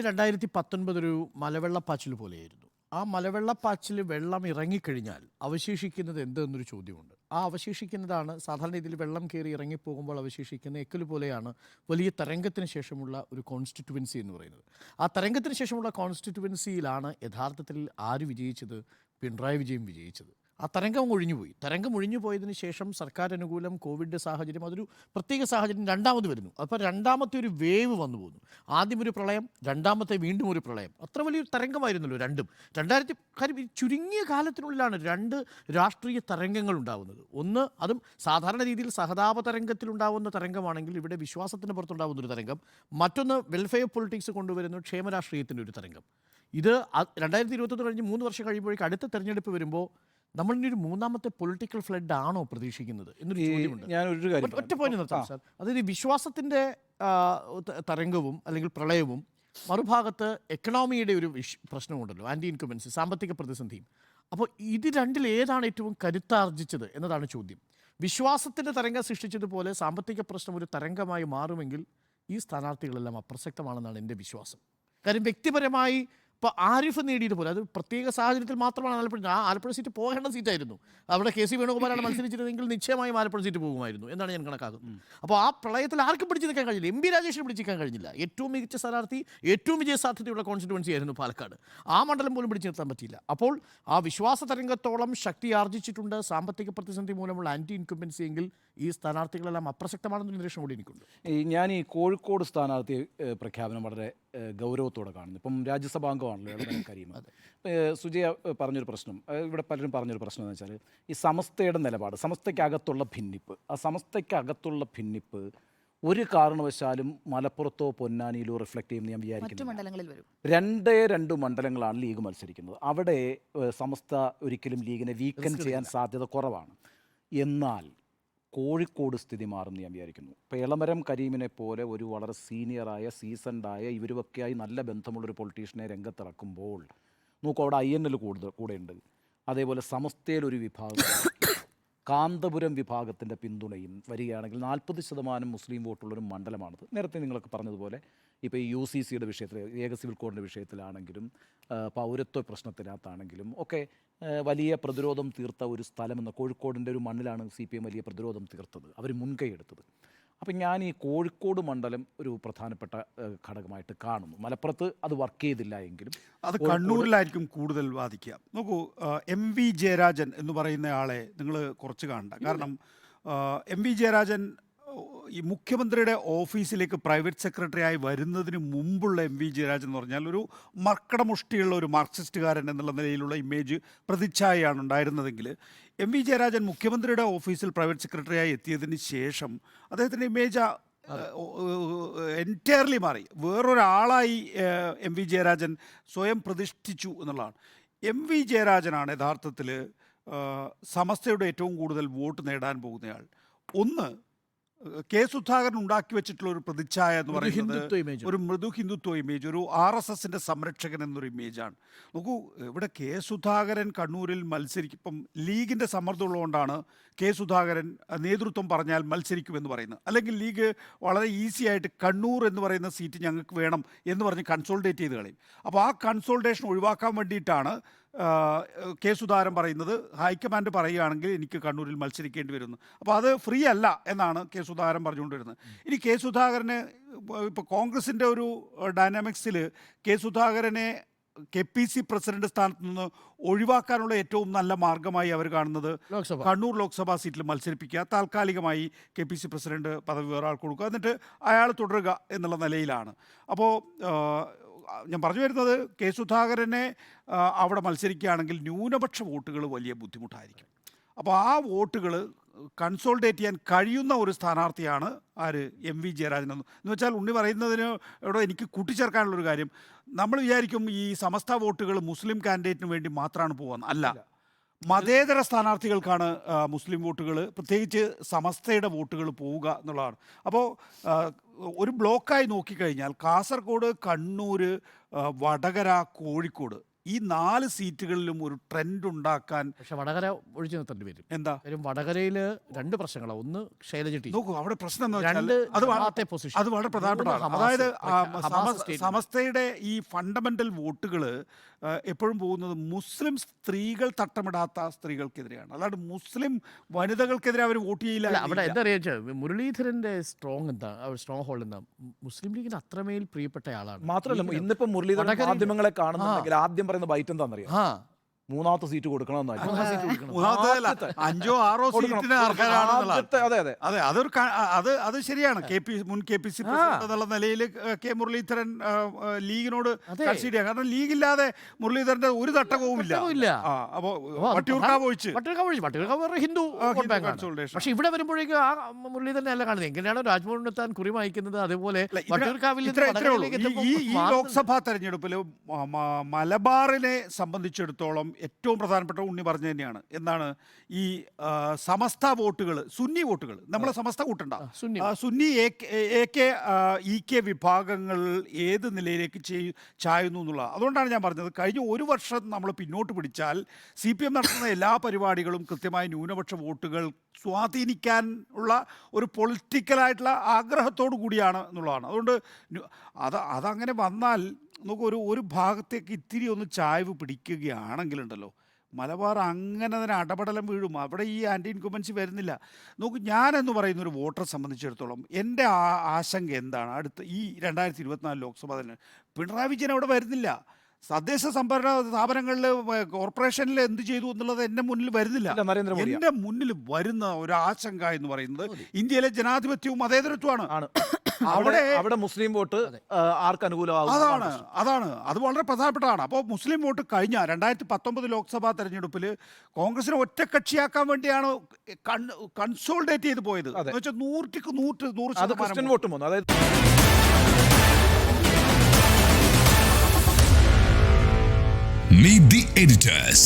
രണ്ടായിരത്തി പത്തൊൻപത് ഒരു മലവെള്ളപ്പാച്ചിൽ പോലെയായിരുന്നു. ആ മലവെള്ളപ്പാച്ചിൽ വെള്ളം ഇറങ്ങിക്കഴിഞ്ഞാൽ അവശേഷിക്കുന്നത് എന്ത് എന്നൊരു ചോദ്യമുണ്ട്. ആ അവശേഷിക്കുന്നതാണ് സാധാരണ ഇതിൽ വെള്ളം കയറി ഇറങ്ങിപ്പോകുമ്പോൾ അവശേഷിക്കുന്ന എക്കൽ പോലെയാണ് വലിയ തരംഗത്തിന് ശേഷമുള്ള ഒരു കോൺസ്റ്റിറ്റുവൻസി എന്ന് പറയുന്നത്. ആ തരംഗത്തിന് ശേഷമുള്ള കോൺസ്റ്റിറ്റുവൻസിയിലാണ് യഥാർത്ഥത്തിൽ ആര് വിജയിച്ചത്? പിണറായി വിജയൻ വിജയിച്ചത്. ആ തരംഗം ഒഴിഞ്ഞുപോയി. തരംഗം ഒഴിഞ്ഞു പോയതിന് ശേഷം സർക്കാർ അനുകൂലം കോവിഡ് സാഹചര്യം അതൊരു പ്രത്യേക സാഹചര്യം രണ്ടാമത് വരുന്നു. അപ്പോൾ രണ്ടാമത്തെ ഒരു വേവ് വന്നു പോകുന്നു. ആദ്യം ഒരു പ്രളയം രണ്ടാമത്തെ വീണ്ടും ഒരു പ്രളയം. അത്ര വലിയൊരു തരംഗമായിരുന്നല്ലോ രണ്ടും. രണ്ടായിരത്തി കാര്യം ഈ ചുരുങ്ങിയ കാലത്തിനുള്ളിലാണ് രണ്ട് രാഷ്ട്രീയ തരംഗങ്ങൾ ഉണ്ടാവുന്നത്. ഒന്ന് അതും സാധാരണ രീതിയിൽ സഹതാപ തരംഗത്തിലുണ്ടാവുന്ന തരംഗമാണെങ്കിൽ ഇവിടെ വിശ്വാസത്തിന് പുറത്തുണ്ടാകുന്ന ഒരു തരംഗം. മറ്റൊന്ന് വെൽഫെയർ പൊളിറ്റിക്സ് കൊണ്ടുവരുന്ന ക്ഷേമരാഷ്ട്രീയത്തിന്റെ ഒരു തരംഗം. ഇത് രണ്ടായിരത്തി ഇരുപത്തൊന്ന് കഴിഞ്ഞ് മൂന്ന് വർഷം കഴിയുമ്പോഴേക്ക് അടുത്ത തെരഞ്ഞെടുപ്പ് വരുമ്പോൾ നമ്മൾ ഇനി ഒരു മൂന്നാമത്തെ പൊളിറ്റിക്കൽ ഫ്ലഡ് ആണോ പ്രതീക്ഷിക്കുന്നത് എന്നൊരു ചോദ്യമുണ്ട്. ഞാൻ ഒരു കാര്യം ഒറ്റ- പോയിന്റ് നിർത്താം സാർ. അതായത് വിശ്വാസത്തിന്റെ വിശ്വാസത്തിന്റെ തരംഗവും അല്ലെങ്കിൽ പ്രളയവും മറുഭാഗത്ത് എക്കണോമിയുടെ ഒരു പ്രശ്നമുണ്ടല്ലോ. ആന്റി ഇൻകമൻസി സാമ്പത്തിക പ്രതിസന്ധിയും. അപ്പോൾ ഇത് രണ്ടിൽ ഏതാണ് ഏറ്റവും കരുത്താർജിച്ചത് എന്നതാണ് ചോദ്യം. വിശ്വാസത്തിന്റെ തരംഗം സൃഷ്ടിച്ചതുപോലെ സാമ്പത്തിക പ്രശ്നം ഒരു തരംഗമായി മാറുമെങ്കിൽ ഈ സ്ഥാനാർത്ഥികളെല്ലാം അപ്രസക്തമാണെന്നാണ് എന്റെ വിശ്വാസം. കാര്യം വ്യക്തിപരമായി ഇപ്പോൾ ആരിഫ് നേടിയതുപോലെ അത് പ്രത്യേക സാഹചര്യത്തിൽ മാത്രമാണ് ആലപ്പുഴ ആ ആലപ്പുഴ സീറ്റ് പോകേണ്ട സീറ്റായിരുന്നു. അവിടെ കെ സി വേണുഗോപാലാണ് മത്സരിച്ചിരുന്നെങ്കിൽ നിശ്ചയമായും ആലപ്പുഴ സീറ്റ് പോകുമായിരുന്നു എന്നാണ് ഞാൻ കണക്കാക്കുന്നത്. അപ്പോൾ ആ പ്രളയത്തിൽ ആർക്കും പിടിച്ചു നിൽക്കാൻ കഴിഞ്ഞില്ല. എം പി രാജേഷിന് പിടിച്ചു നിൽക്കാൻ കഴിഞ്ഞില്ല. ഏറ്റവും മികച്ച സ്ഥാനാർത്ഥി ഏറ്റവും വിജയ സാധ്യതയുള്ള കോൺസ്റ്റിറ്റ്യുവൻസി ആയിരുന്നു പാലക്കാട്. ആ മണ്ഡലം പോലും പിടിച്ചു നിർത്താൻ പറ്റിയില്ല. അപ്പോൾ ആ വിശ്വാസ തരംഗത്തോളം ശക്തി ആർജിച്ചിട്ടുണ്ട്. സാമ്പത്തിക പ്രതിസന്ധി മൂലമുള്ള ആന്റി ഇൻകംബൻസി എങ്കിൽ ഈ സ്ഥാനാർത്ഥികളെല്ലാം അപ്രസക്തമാണെന്ന് നിരീക്ഷണം കൂടി എനിക്കുണ്ട്. ഞാൻ ഈ കോഴിക്കോട് സ്ഥാനാർത്ഥി പ്രഖ്യാപനം വളരെ ഗൗരവത്തോടെ കാണുന്നത്. ഇപ്പം രാജ്യസഭാംഗമാണല്ലോ ഇളമരം കരീം. സുജയ പറഞ്ഞൊരു പ്രശ്നം. ഇവിടെ പലരും പറഞ്ഞൊരു പ്രശ്നം എന്ന് വെച്ചാൽ ഈ സമസ്തയുടെ നിലപാട് സമസ്തയ്ക്കകത്തുള്ള ഭിന്നിപ്പ് ആ സമസ്തയ്ക്കകത്തുള്ള ഭിന്നിപ്പ് ഒരു കാരണവശാലും മലപ്പുറത്തോ പൊന്നാനിയിലോ റിഫ്ലക്ട് ചെയ്യുമെന്ന് ഞാൻ വിചാരിക്കുന്നു രണ്ടേ രണ്ട് മണ്ഡലങ്ങളാണ് ലീഗ് മത്സരിക്കുന്നത്. അവിടെ സമസ്ത ഒരിക്കലും ലീഗിനെ വീക്കൻ ചെയ്യാൻ സാധ്യത കുറവാണ്. എന്നാൽ കോഴിക്കോട് സ്ഥിതി മാറും ഞാൻ വിചാരിക്കുന്നു. ഇപ്പോൾ ഇളമരം കരീമിനെ പോലെ ഒരു വളരെ സീനിയറായ സീസൺഡായ ഇവരുമൊക്കെയായി നല്ല ബന്ധമുള്ള ഒരു പൊളിറ്റീഷ്യനെ രംഗത്തിറക്കുമ്പോൾ നോക്കൂ അവിടെ ഐ എൻ എൽ കൂടുതൽ കൂടെയുണ്ട്. അതേപോലെ സമസ്തയിലൊരു വിഭാഗം കാന്തപുരം വിഭാഗത്തിന്റെ പിന്തുണയും വരികയാണെങ്കിൽ നാൽപ്പത് ശതമാനം മുസ്ലിം വോട്ടുള്ളൊരു മണ്ഡലമാണത്. നേരത്തെ നിങ്ങളൊക്കെ പറഞ്ഞതുപോലെ ഇപ്പോൾ ഈ യു സി സിയുടെ വിഷയത്തിൽ ഏക സിവിൽ കോഡിന്റെ വിഷയത്തിലാണെങ്കിലും പൗരത്വ പ്രശ്നത്തിനകത്താണെങ്കിലും ഒക്കെ വലിയ പ്രതിരോധം തീർത്ത ഒരു സ്ഥലമെന്ന കോഴിക്കോടിന്റെ ഒരു മണ്ണിലാണ് സി പി എം വലിയ പ്രതിരോധം തീർത്തത്. അവർ മുൻകൈ എടുത്തത്. അപ്പം ഞാൻ ഈ കോഴിക്കോട് മണ്ഡലം ഒരു പ്രധാനപ്പെട്ട ഘടകമായിട്ട് കാണുന്നു. മലപ്പുറത്ത് അത് വർക്ക് ചെയ്തില്ല എങ്കിലും അത് കണ്ണൂരിലായിരിക്കും കൂടുതൽ ബാധിക്കുക. നോക്കൂ എം വി ജയരാജൻ എന്ന് പറയുന്ന ആളെ നിങ്ങൾ കുറച്ച് കാണണ്ട. കാരണം എം വി ജയരാജൻ ഈ മുഖ്യമന്ത്രിയുടെ ഓഫീസിലേക്ക് പ്രൈവറ്റ് സെക്രട്ടറി ആയി വരുന്നതിന് മുമ്പുള്ള എം വി ജയരാജൻ എന്ന് പറഞ്ഞാൽ ഒരു മർക്കടമുഷ്ടിയുള്ള ഒരു മാർക്സിസ്റ്റുകാരൻ എന്നുള്ള നിലയിലുള്ള ഇമേജ് പ്രതിച്ഛായയാണ് ഉണ്ടായിരുന്നതെങ്കിൽ എം വി ജയരാജൻ മുഖ്യമന്ത്രിയുടെ ഓഫീസിൽ പ്രൈവറ്റ് സെക്രട്ടറിയായി എത്തിയതിന് ശേഷം അദ്ദേഹത്തിന്റെ ഇമേജ് എന്റയർലി മാറി. വേറൊരാളായി എം വി ജയരാജൻ സ്വയം പ്രതിഷ്ഠിച്ചു എന്നുള്ളതാണ്. എം വി ജയരാജനാണ് യഥാർത്ഥത്തിൽ സമസ്തയുടെ ഏറ്റവും കൂടുതൽ വോട്ട് നേടാൻ പോകുന്നയാൾ. ഒന്ന് കെ സുധാകരൻ ഉണ്ടാക്കി വെച്ചിട്ടുള്ള ഒരു പ്രതിച്ഛായ എന്ന് പറയുന്നത് ഒരു മൃദു ഹിന്ദുത്വ ഇമേജ് ഒരു ആർ എസ് എസിന്റെ സംരക്ഷകൻ എന്നൊരു ഇമേജാണ് നോക്കൂ ഇവിടെ കെ സുധാകരൻ കണ്ണൂരിൽ മത്സരിക്കും. ഇപ്പം ലീഗിന്റെ സമ്മർദ്ദം ഉള്ളതുകൊണ്ടാണ് കെ സുധാകരൻ നേതൃത്വം പറഞ്ഞാൽ മത്സരിക്കുമെന്ന് പറയുന്നത്. അല്ലെങ്കിൽ ലീഗ് വളരെ ഈസി ആയിട്ട് കണ്ണൂർ എന്ന് പറയുന്ന സീറ്റ് ഞങ്ങൾക്ക് വേണം എന്ന് പറഞ്ഞ് കൺസോൾഡേറ്റ് ചെയ്ത് കളയും. അപ്പോൾ ആ കൺസോൾഡേഷൻ ഒഴിവാക്കാൻ വേണ്ടിയിട്ടാണ് കെ സുധാകരൻ പറയുന്നത് ഹൈക്കമാൻഡ് പറയുകയാണെങ്കിൽ എനിക്ക് കണ്ണൂരിൽ മത്സരിക്കേണ്ടി വരുന്നു. അപ്പോൾ അത് ഫ്രീ അല്ല എന്നാണ് കെ സുധാകരൻ പറഞ്ഞുകൊണ്ടിരുന്നത്. ഇനി കെ സുധാകരന് ഇപ്പോൾ കോൺഗ്രസിന്റെ ഒരു ഡൈനാമിക്സിൽ കെ സുധാകരനെ കെ പി സി പ്രസിഡന്റ് സ്ഥാനത്ത് നിന്ന് ഒഴിവാക്കാനുള്ള ഏറ്റവും നല്ല മാർഗമായി അവർ കാണുന്നത് കണ്ണൂർ ലോക്സഭാ സീറ്റിൽ മത്സരിപ്പിക്കുക താൽക്കാലികമായി കെ പി സി പ്രസിഡന്റ് പദവി വേറെ ആൾക്ക് കൊടുക്കുക എന്നിട്ട് അയാൾ തുടരുക എന്നുള്ള നിലയിലാണ്. അപ്പോൾ ഞാൻ പറഞ്ഞു വരുന്നത് കെ സുധാകരനെ അവിടെ മത്സരിക്കുകയാണെങ്കിൽ ന്യൂനപക്ഷ വോട്ടുകൾ വലിയ ബുദ്ധിമുട്ടായിരിക്കും. അപ്പോൾ ആ വോട്ടുകൾ കൺസോൾട്ടേറ്റ് ചെയ്യാൻ കഴിയുന്ന ഒരു സ്ഥാനാർത്ഥിയാണ് ആര്? എം വി ജയരാജൻ എന്ന്. എന്ന് വെച്ചാൽ ഉണ്ണി പറയുന്നതിന് ഇവിടെ എനിക്ക് കൂട്ടിച്ചേർക്കാനുള്ളൊരു കാര്യം. നമ്മൾ വിചാരിക്കും ഈ സമസ്ത വോട്ടുകൾ മുസ്ലിം കാൻഡിഡേറ്റിന് വേണ്ടി മാത്രമാണ് പോകുന്നത് അല്ല. മതേതര സ്ഥാനാർത്ഥികൾക്കാണ് മുസ്ലിം വോട്ടുകൾ പ്രത്യേകിച്ച് സമസ്തയുടെ വോട്ടുകൾ പോവുക എന്നുള്ളതാണ്. അപ്പോൾ ഒരു ബ്ലോക്കായി നോക്കിക്കഴിഞ്ഞാൽ കാസർഗോഡ് കണ്ണൂർ വടകര കോഴിക്കോട് ഈ നാല് സീറ്റുകളിലും ഒരു ട്രെൻഡ് ഉണ്ടാക്കാൻ പക്ഷെ വടകര ഒഴിച്ചു നിർത്തേണ്ടി വരും. എന്താ? കാര്യം വടകരയിൽ രണ്ട് പ്രശ്നങ്ങളാണ് ഒന്ന് ശൈലജ ടീച്ചർ നോക്കൂ അവിടെ പ്രശ്നം എന്ന് വെച്ചാൽ രണ്ട് അത് വ- ജമാഅത്തെ പൊസിഷൻ അത് വളരെ പ്രധാനപ്പെട്ടതാണ് അതായത് ആ, ഹമാസ് സമ- സ്റ്റേറ്റ്മെന്റ്. സമസ്തയുടെ ഈ ഫണ്ടമെന്റൽ വോട്ടുകൾ എപ്പോഴും പോകുന്നത് മുസ്ലിം സ്ത്രീകൾ തട്ടമിടാത്ത സ്ത്രീകൾക്കെതിരെയാണ്. അല്ലാണ്ട് മുസ്ലിം വനിതകൾക്കെതിരെ അവർ വോട്ട് ചെയ്യില്ല അല്ല അവിടെ എന്താ അറിയാ മുരളീധരന്റെ സ്ട്രോങ് എന്താ? സ്ട്രോങ് ഹോൾഡ് എന്താ? മുസ്ലിം ലീഗിന് അത്രമേൽ പ്രിയപ്പെട്ട ആളാണ് മാത്രമല്ല ലീഗിന് ഇന്നിപ്പോ മുരളീധരൻ വടകരയിൽ- മാധ്യമങ്ങളെ കാണുന്നുണ്ടെങ്കിൽ ആദ്യം പറയുന്ന ബൈറ്റ് എന്താണെന്നറിയാം? മൂന്നാമത്തെ സീറ്റ് കൊടുക്കണമെന്നായിരുന്നു കൊടുക്കണം. അഞ്ചോ ആറോ. സീറ്റിന് അതെ അതെ. അതെ അതൊരു അത് അത് ശരിയാണ്. കെ പി മുൻ കെ പി സി പ്രസിഡന്റ് എന്നുള്ള നിലയിൽ കെ മുരളീധരൻ ലീഗിനോട് കൺസീഡ് കാരണം ലീഗില്ലാതെ മുരളീധരന്റെ ഒരു തട്ടകവും ഇല്ല അപ്പോ വട്ടിയൂർക്കാവ് ഒഴിച്ച്. വട്ടിയൂർക്കാവ് ഒഴിച്ച്. വട്ടിയൂർക്കാവ് ഹിന്ദു. പക്ഷെ ഇവിടെ വരുമ്പോഴേക്കും ആ മുരളീധരനെ അല്ല കാണുന്നത്. എങ്ങനെയാണോ രാജ്ഭവനിലെത്താൻ താൻ വായിക്കുന്നത് അതേപോലെ വട്ടിയൂർക്കാവിൽ ഈ-. ലോക്സഭാ തെരഞ്ഞെടുപ്പിൽ മലബാറിനെ സംബന്ധിച്ചിടത്തോളം ഏറ്റവും പ്രധാനപ്പെട്ട ഉണ്ണി പറഞ്ഞു തന്നെയാണ്. എന്താണ്? ഈ സമസ്ത വോട്ടുകൾ സുന്നി വോട്ടുകൾ നമ്മളെ Samastha കൂട്ടണ്ട Sunni. A K- E K വിഭാഗങ്ങൾ ഏത് നിലയിലേക്ക് ചെയ് ചായുന്നു എന്നുള്ള അതുകൊണ്ടാണ് ഞാൻ പറഞ്ഞത് കഴിഞ്ഞ ഒരു വർഷം നമ്മൾ പിന്നോട്ട് പിടിച്ചാൽ സി പി എം നടത്തുന്ന എല്ലാ പരിപാടികളും കൃത്യമായ ന്യൂനപക്ഷ വോട്ടുകൾ സ്വാധീനിക്കാൻ ഉള്ള ഒരു പൊളിറ്റിക്കലായിട്ടുള്ള ആഗ്രഹത്തോടു കൂടിയാണ് എന്നുള്ളതാണ്. അതുകൊണ്ട് അത് അതങ്ങനെ വന്നാൽ നമുക്ക് ഒരു ഒരു ഭാഗത്തേക്ക് ഇത്തിരി ഒന്ന് ചായ്വ് പിടിക്കുകയാണെങ്കിലുണ്ടല്ലോ മലബാർ അങ്ങനെ തന്നെ അടപടലം വീഴും. അവിടെ ഈ ആന്റി ഇൻകുമൻസി വരുന്നില്ല. നോക്കൂ ഞാനെന്ന് പറയുന്ന ഒരു വോട്ടറെ സംബന്ധിച്ചിടത്തോളം എന്റെ ആ- ആശങ്ക എന്താണ്? അടുത്ത ഈ രണ്ടായിരത്തി ഇരുപത്തിനാല് ലോക്സഭ തന്നെ പിണറായി വിജയൻ അവിടെ വരുന്നില്ല. തദ്ദേശ സംഭരണ സ്ഥാപനങ്ങളിൽ കോർപ്പറേഷനിൽ എന്ത് ചെയ്തു എന്നുള്ളത് എന്റെ മുന്നിൽ വരുന്നില്ല. എന്റെ മുന്നിൽ വരുന്ന ഒരു ആശങ്ക എന്ന് പറയുന്നത് ഇന്ത്യയിലെ ജനാധിപത്യവും മതേതരത്വമാണ് അവിടെ അവിടെ മുസ്ലിം വോട്ട് ആർക്ക് അനുകൂലമാകും അതാണ് അതാണ്. അത് വളരെ പ്രധാനപ്പെട്ടതാണ്. അപ്പോൾ മുസ്ലിം വോട്ട് കഴിഞ്ഞ രണ്ടായിരത്തി പത്തൊമ്പത് ലോക്സഭാ തെരഞ്ഞെടുപ്പിൽ കോൺഗ്രസിനെ ഒറ്റക്കക്ഷിയാക്കാൻ വേണ്ടിയാണ് കൺസോൾഡേറ്റ് ചെയ്ത് പോയത്. എന്ന് വെച്ചാൽ നൂറ്റിക്ക് നൂറ് നൂറ് അത് ക്രിസ്ത്യൻ ശതമാനം വോട്ട് വന്നു. അതായത് Meet the editors.